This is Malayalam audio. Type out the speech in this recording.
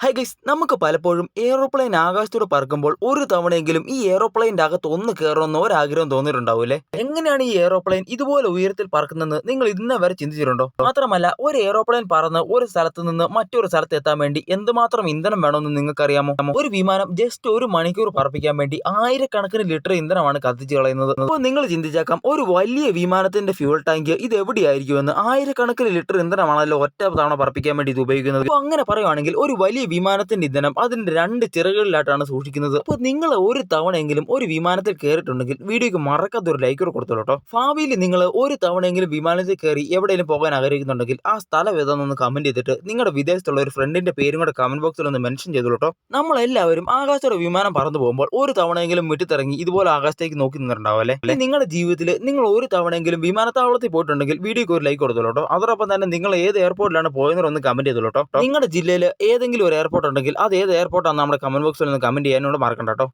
ഹൈ ഗൈസ് നമുക്ക് പലപ്പോഴും എയ്റോപ്ലെയിൻ ആകാശത്തോട് പറക്കുമ്പോൾ ഒരു തവണയെങ്കിലും ഈ എയ്റോപ്ലെയിന്റെ അകത്ത് ഒന്ന് കയറണമെന്ന് ഒരാഗ്രഹം തോന്നിയിട്ടുണ്ടാവൂലേ എങ്ങനെയാണ് ഈ എയ്റോപ്ലെയിൻ ഇതുപോലെ ഉയരത്തിൽ പറക്കുന്നതെന്ന് നിങ്ങൾ ഇന്നേ വരെ ചിന്തിച്ചിട്ടുണ്ടോ? മാത്രമല്ല ഒരു എയ്റോപ്ലെയിൻ പറന്ന് ഒരു സ്ഥലത്ത് നിന്ന് മറ്റൊരു സ്ഥലത്ത് എത്താൻ വേണ്ടി എന്തുമാത്രം ഇന്ധനം വേണമെന്ന് നിങ്ങൾക്കറിയാമോ? ഒരു വിമാനം ജസ്റ്റ് ഒരു മണിക്കൂർ പറപ്പിക്കാൻ വേണ്ടി ആയിരക്കണക്കിന് ലിറ്റർ ഇന്ധനമാണ് കത്തിച്ച് കളയുന്നത്. അപ്പോൾ നിങ്ങൾ ചിന്തിച്ചേക്കാം ഒരു വലിയ വിമാനത്തിന്റെ ഫ്യൂൾ ടാങ്ക് ഇത് എവിടെയായിരിക്കുമെന്ന് ആയിരക്കണക്കിന് ലിറ്റർ ഇന്ധനമാണല്ലോ ഒറ്റ തവണ പറപ്പിക്കാൻ വേണ്ടി ഇത് ഉപയോഗിക്കുന്നത്. അപ്പോൾ അങ്ങനെ പറയുവാണെങ്കിൽ ഒരു വലിയ വിമാനത്തിന്റെ ഇന്ധനം അതിന്റെ രണ്ട് ചിറകുകളിലായിട്ടാണ് സൂക്ഷിക്കുന്നത്. അപ്പോൾ നിങ്ങൾ ഒരു തവണയെങ്കിലും ഒരു വിമാനത്തിൽ കയറിയിട്ടുണ്ടെങ്കിൽ വീഡിയോക്ക് മറക്കാത്ത ഒരു ലൈക്ക് കൊടുത്തോളൂ കേട്ടോ. ഭാവിയിൽ നിങ്ങൾ ഒരു തവണയെങ്കിലും വിമാനത്തിൽ കയറി എവിടെയെങ്കിലും പോകാൻ ആഗ്രഹിക്കുന്നുണ്ടെങ്കിൽ ആ സ്ഥലം ഏതാണെന്ന് കമന്റ് ചെയ്തിട്ട് നിങ്ങളുടെ വിദേശത്തുള്ള ഒരു ഫ്രണ്ടിന്റെ പേരും കൂടെ കമന്റ് ബോക്സിൽ ഒന്ന് മെൻഷൻ ചെയ്തോളൂ കേട്ടോ. നമ്മളെല്ലാവരും ആകാശത്തോടെ വിമാനം പറന്നു പോകുമ്പോൾ ഒരു തവണയെങ്കിലും വിട്ടിത്തിറങ്ങി ഇതുപോലെ ആകാശത്തേക്ക് നോക്കി നിന്നിട്ടുണ്ടാവും അല്ലേ? നിങ്ങളുടെ ജീവിതത്തിൽ നിങ്ങൾ ഒരു തവണയെങ്കിലും വിമാനത്താവളത്തിൽ പോയിട്ടുണ്ടെങ്കിൽ വീഡിയോക്ക് ഒരു ലൈക്ക് കൊടുത്തോളൂ കേട്ടോ. അതോടൊപ്പം തന്നെ നിങ്ങൾ ഏത് എയർപോർട്ടിലാണ് പോയെന്നൊന്ന് കമന്റ് ചെയ്തോളൂ കേട്ടോ. നിങ്ങളുടെ ജില്ലയിൽ ഏതെങ്കിലും ഒരു എയർപോർട്ട് ഉണ്ടെങ്കിൽ അത് ഏത് എയർപോർട്ടാണ് നമ്മുടെ കമന്റ് ബോക്സിൽ ഒന്ന് കമന്റ് ചെയ്യാനോട് മറക്കണ്ട കേട്ടോ.